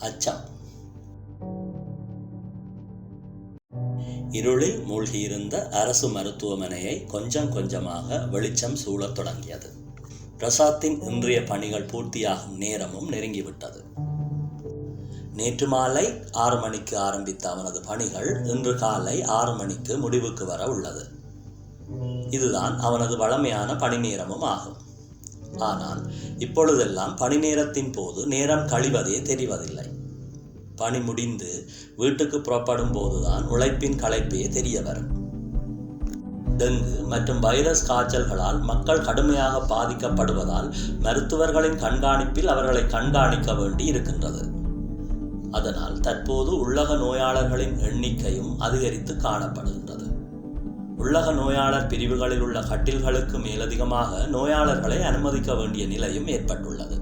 அச்சம். இருளில் மூழ்கியிருந்த அரசு மருத்துவமனையை கொஞ்சம் கொஞ்சமாக வெளிச்சம் சூழத் தொடங்கியது. பிரசாத்தின் இன்றைய பணிகள் பூர்த்தியாகும் நேரமும் நெருங்கிவிட்டது. நேற்று மாலை ஆறு மணிக்கு ஆரம்பித்த அவனது பணிகள் இன்று காலை ஆறு மணிக்கு முடிவுக்கு வர உள்ளது. இதுதான் அவனது வழமையான பணி நேரமும் ஆகும். ஆனால் இப்பொழுதெல்லாம் பணி நேரத்தின் போது நேரம் கழிவதே தெரிவதில்லை. பணி முடிந்து வீட்டுக்கு புறப்படும் போதுதான் உழைப்பின் களைப்பே தெரிய வரும் டெங்கு மற்றும் வைரஸ் காய்ச்சல்களால் மக்கள் கடுமையாக பாதிக்கப்படுவதால் மருத்துவர்களின் கண்காணிப்பில் அவர்களை கண்காணிக்க வேண்டி இருக்கின்றது. அதனால் தற்போது உள்ளக நோயாளர்களின் எண்ணிக்கையும் அதிகரித்து காணப்படுகின்றது. உள்ளக நோயாளர் பிரிவுகளில் உள்ள கட்டில்களுக்கு மேலதிகமாக நோயாளர்களை அனுமதிக்க வேண்டிய நிலையும் ஏற்பட்டுள்ளது.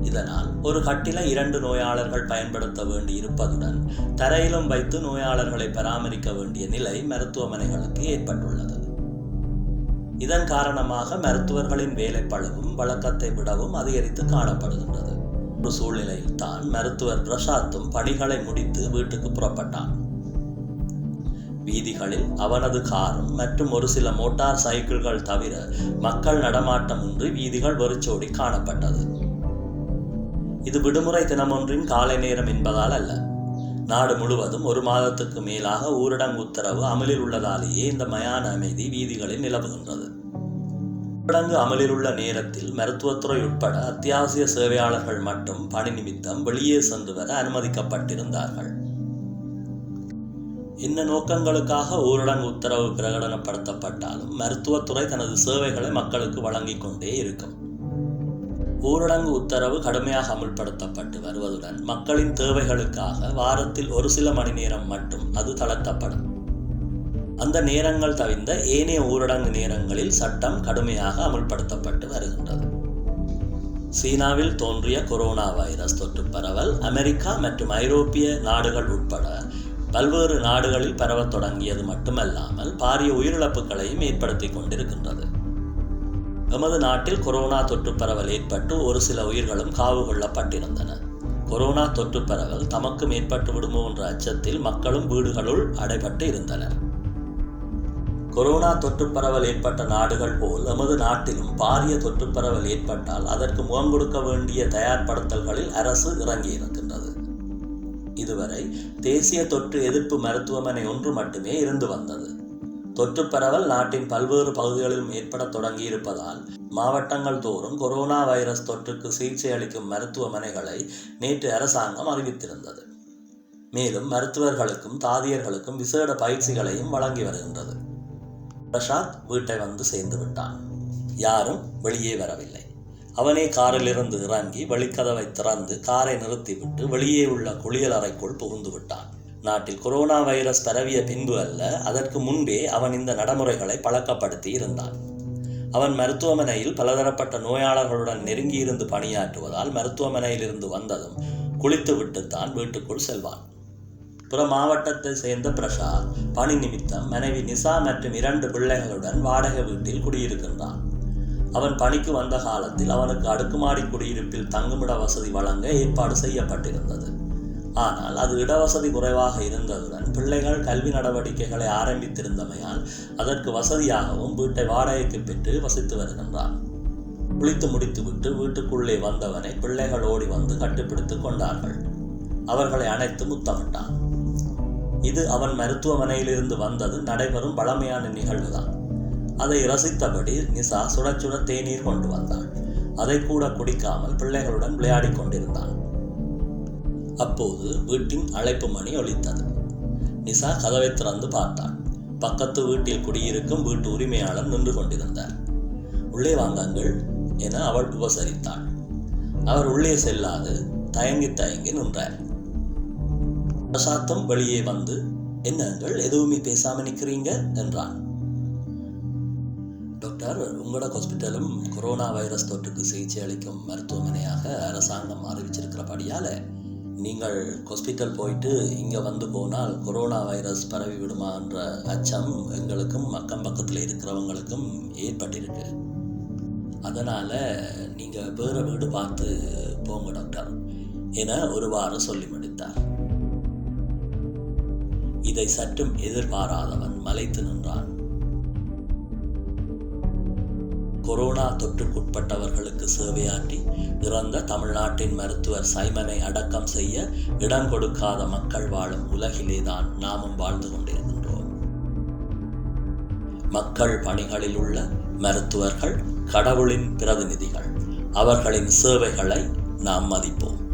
இதனால் ஒரு கட்டில இரண்டு நோயாளர்கள் பயன்படுத்த வேண்டி இருப்பதுடன் தரையிலும் வைத்து நோயாளர்களை பராமரிக்க வேண்டிய நிலை மருத்துவமனைகளுக்கு ஏற்பட்டுள்ளது. இதன் காரணமாக மருத்துவர்களின் வேலைப்பளவும் வழக்கத்தை விடவும் அதிகரித்து காணப்படுகின்றது. ஒரு சூழ்நிலையில் தான் மருத்துவர் பிரசாத்தும் பணிகளை முடித்து வீட்டுக்கு புறப்பட்டான் வீதிகளில் அவனது காரும் மற்றும் ஒரு சில மோட்டார் சைக்கிள்கள் தவிர மக்கள் நடமாட்டமின்றி வீதிகள் வெறிச்சோடி காணப்பட்டது. இது விடுமுறை தினமொன்றின் காலை நேரம் என்பதால் அல்ல. நாடு முழுவதும் ஒரு மாதத்துக்கு மேலாக ஊரடங்கு உத்தரவு அமலில் உள்ளதாலேயே இந்த மயான அமைதி வீதிகளில் நிலவுகின்றது. ஊரடங்கு அமலில் உள்ள நேரத்தில் மருத்துவத்துறை உட்பட அத்தியாவசிய சேவையாளர்கள் மட்டும் பணி நிமித்தம் வெளியே சென்று வர அனுமதிக்கப்பட்டிருந்தார்கள். இந்த நோக்கங்களுக்காக ஊரடங்கு உத்தரவு பிரகடனப்படுத்தப்பட்டாலும் மருத்துவத்துறை தனது சேவைகளை மக்களுக்கு வழங்கிக் கொண்டே இருக்கும். ஊரடங்கு உத்தரவு கடுமையாக அமுல்படுத்தப்பட்டு வருவதுடன் மக்களின் தேவைகளுக்காக வாரத்தில் ஒரு சில மணி நேரம் மட்டும் அது தளர்த்தப்படும். அந்த நேரங்கள் தவிர்ந்த ஏனைய ஊரடங்கு நேரங்களில் சட்டம் கடுமையாக அமுல்படுத்தப்பட்டு வருகின்றது. சீனாவில் தோன்றிய கொரோனா வைரஸ் தொற்று பரவல் அமெரிக்கா மற்றும் ஐரோப்பிய நாடுகள் உட்பட பல்வேறு நாடுகளில் பரவத் தொடங்கியது மட்டுமல்லாமல் பாரிய உயிரிழப்புகளையும் ஏற்படுத்தி கொண்டிருக்கின்றது. எமது நாட்டில் கொரோனா தொற்று பரவல் ஏற்பட்டு ஒரு சில உயிர்களும் காவு கொள்ளப்பட்டிருந்தன. கொரோனா தொற்று பரவல் தமக்கும் ஏற்பட்டு விடுமோ என்ற அச்சத்தில் மக்களும் வீடுகளுள் அடைபட்டு இருந்தனர். கொரோனா தொற்று பரவல் ஏற்பட்ட நாடுகள் போல் எமது நாட்டிலும் பாரிய தொற்று பரவல் ஏற்பட்டால் அதற்கு முகம் கொடுக்க வேண்டிய தயார்படுத்தல்களில் அரசு இறங்கியிருக்கின்றது. இதுவரை தேசிய தொற்று எதிர்ப்பு மருத்துவமனை ஒன்று மட்டுமே இருந்து வந்தது. தொற்று பரவல் நாட்டின் பல்வேறு பகுதிகளிலும் ஏற்படத் தொடங்கியிருப்பதால் மாவட்டங்கள் தோறும் கொரோனா வைரஸ் தொற்றுக்கு சிகிச்சை அளிக்கும் மருத்துவமனைகளை நேற்று அரசாங்கம் அறிவித்திருந்தது. மேலும் மருத்துவர்களுக்கும் தாதியர்களுக்கும் விசேட பயிற்சிகளையும் வழங்கி வருகின்றது. பிரசாத் வீட்டை வந்து சேர்ந்து விட்டான். யாரும் வெளியே வரவில்லை. அவனே காரிலிருந்து இறங்கி வழிக்கதவை திறந்து காரை நிறுத்திவிட்டு வெளியே உள்ள குளியல் அறைக்குள் புகுந்து விட்டான். நாட்டில் கொரோனா வைரஸ் பரவிய பின்பு அல்ல அதற்கு முன்பே அவன் இந்த நடைமுறைகளை பழக்கப்படுத்தி இருந்தான். அவன் மருத்துவமனையில் பலதரப்பட்ட நோயாளர்களுடன் நெருங்கியிருந்து பணியாற்றுவதால் மருத்துவமனையிலிருந்து வந்ததும் குளித்து விட்டுத்தான் வீட்டுக்குள் செல்வான். புற மாவட்டத்தை சேர்ந்த பிரசாத் பணி நிமித்தம் மனைவி நிசா மற்றும் இரண்டு பிள்ளைகளுடன் வாடகை வீட்டில் குடியிருக்கின்றான். அவன் பணிக்கு வந்த காலத்தில் அவனுக்கு அடுக்குமாடி குடியிருப்பில் தங்குமிட வசதி வழங்க ஏற்பாடு செய்யப்பட்டிருந்தது. ஆனால் அது இடவசதி குறைவாக இருந்ததுடன் பிள்ளைகள் கல்வி நடவடிக்கைகளை ஆரம்பித்திருந்தமையால் அதற்கு வசதியாகவும் வீட்டை வாடகைக்கு பெற்று வசித்து வருகின்றான் குளித்து முடித்துவிட்டு வீட்டுக்குள்ளே வந்தவனை பிள்ளைகள் ஓடி வந்து கட்டுப்பிடித்து கொண்டார்கள். அவர்களை அணைத்து முத்தமிட்டான் இது அவன் மருத்துவமனையிலிருந்து வந்தது நடைபெறும் பழமையான நிகழ்வுதான். அதை ரசித்தபடி நிசா சுட சுட தேநீர் கொண்டு வந்தான். அதை கூட குடிக்காமல் பிள்ளைகளுடன் விளையாடிக் கொண்டிருந்தான். அப்போது வீட்டின் அழைப்பு மணி ஒலித்தது. நிசா கதவை திறந்து பார்த்தான். பக்கத்து வீட்டில் குடியிருக்கும் வீட்டு உரிமையாளர் நின்று கொண்டிருந்தார். உள்ளே வாங்கங்கள் என அவள் உபசரித்தாள். அவர் உள்ளே செல்லாது தயங்கி தயங்கி நின்றார். பிரசாத்தம் வெளியே வந்து என்னங்கள்? எதுவுமே பேசாம நிற்கிறீங்க என்றான். டாக்டர் உங்களோட ஹாஸ்பிட்டலும் கொரோனா வைரஸ் தொற்றுக்கு சிகிச்சை அளிக்கும் மருத்துவமனையாக அரசாங்கம் அறிவிச்சிருக்கிறபடியால் நீங்கள் ஹாஸ்பிட்டல் போயிட்டு இங்கே வந்து போனால் கொரோனா வைரஸ் பரவி விடுமா என்ற அச்சம் எங்களுக்கும் அக்கம் பக்கத்தில் இருக்கிறவங்களுக்கும் ஏற்பட்டிருக்கு. அதனால் நீங்கள் வேறு வீடு பார்த்து போங்க டாக்டர் என ஒருவாறு சொல்லி முடித்தார். இதை சற்றும் எதிர்பாராதவன் மலைத்து நின்றான். கொரோனா தொற்றுக்குட்பட்டவர்களுக்கு சேவையாற்றி இறந்த தமிழ்நாட்டின் மருத்துவர் சைமனை அடக்கம் செய்ய இடம் கொடுக்காத மக்கள் வாழும் உலகிலேதான் நாமும் வாழ்ந்து கொண்டிருக்கின்றோம். மக்கள் பணிகளில் உள்ள மருத்துவர்கள் கடவுளின் பிரதிநிதிகள். அவர்களின் சேவைகளை நாம் மதிப்போம்.